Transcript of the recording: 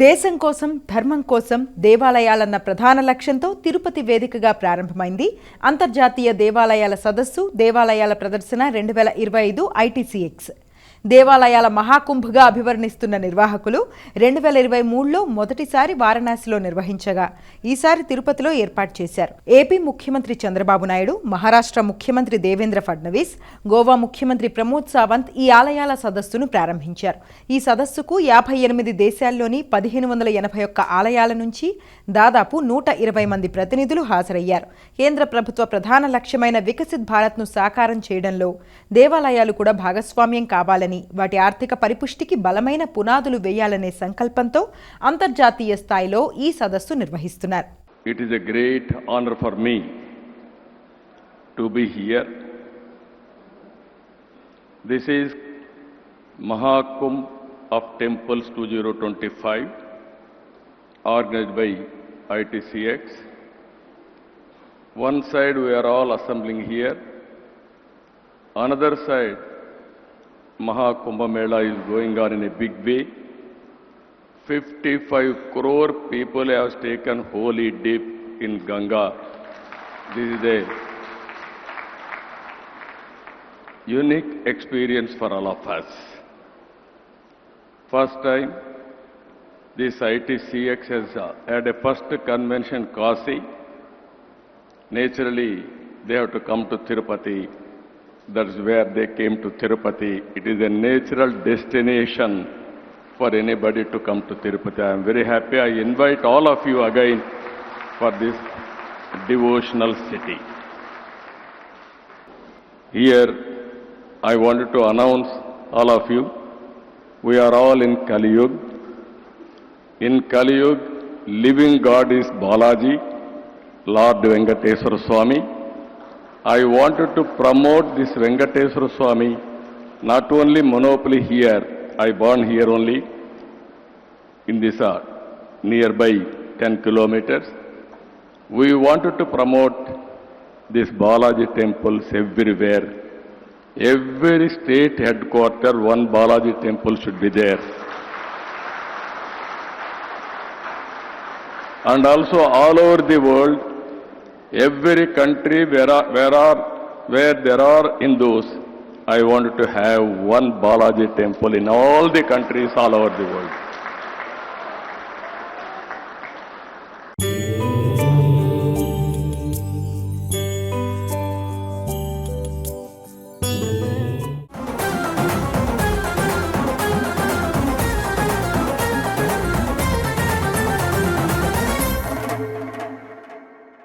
దేశం కోసం ధర్మం కోసం దేవాలయాలన్న ప్రధాన లక్ష్యంతో తిరుపతి వేదికగా ప్రారంభమైంది. అంతర్జాతీయ దేవాలయాల సదస్సు దేవాలయాల ప్రదర్శన రెండు వేల ఇరవై ఐదు ఐటీసీఎక్స్ దేవాలయాల మహాకుంభగా అభివర్ణిస్తున్న నిర్వాహకులు రెండు వేల ఇరవై మూడులో మొదటిసారి వారణాసిలో నిర్వహించగా ఈసారి తిరుపతిలో ఏర్పాటు చేశారు. ఏపీ ముఖ్యమంత్రి చంద్రబాబు నాయుడు మహారాష్ట్ర ముఖ్యమంత్రి దేవేంద్ర ఫడ్నవీస్ గోవా ముఖ్యమంత్రి ప్రమోద్ సావంత్ ఈ ఆలయాల సదస్సును ప్రారంభించారు. ఈ సదస్సుకు యాభై ఎనిమిది దేశాల్లోని పదిహేను వందల ఎనభై ఒక్క ఆలయాల నుంచి దాదాపు నూట ఇరవై మంది ప్రతినిధులు హాజరయ్యారు. కేంద్ర ప్రభుత్వ ప్రధాన లక్ష్యమైన వికసిత్ భారత్ను సాకారం చేయడంలో దేవాలయాలు కూడా భాగస్వామ్యం కావాలని కాపాడాలని వాటి ఆర్థిక పరిపుష్టికి బలమైన పునాదులు వేయాలనే సంకల్పంతో అంతర్జాతీయ స్థాయిలో ఈ సదస్సు నిర్వహిస్తున్నారు. It is great honour for me to be here this Mahakumbh of temples two zero twenty five organised by ITCX one side we are all assembling here, another side Mahakumbh Mela is going on in a big way. 55 crore people have taken holy dip in Ganga. This is a unique experience for all of us. First time, this ITCX has uh, had a first convention Kasi. Naturally, they have to come to Tirupati. That's where they came to Tirupati. It is a natural destination for anybody to come to Tirupati. I am very happy. I invite all of you again for this devotional city. Here, I wanted to announce all of you, we are all in Kali Yuga. In Kali Yuga, living God is Balaji, Lord Venkateswara Swami. I wanted to promote this Venkateswara Swami, not only monopoly here, I born here only, in this uh, nearby 10 kilometers. We wanted to promote this Balaji temples everywhere. Every state headquarter, one Balaji temple should be there. And also all over the world, every country where are, where are, where there are Hindus, I want to have one Balaji temple in all the countries all over the world.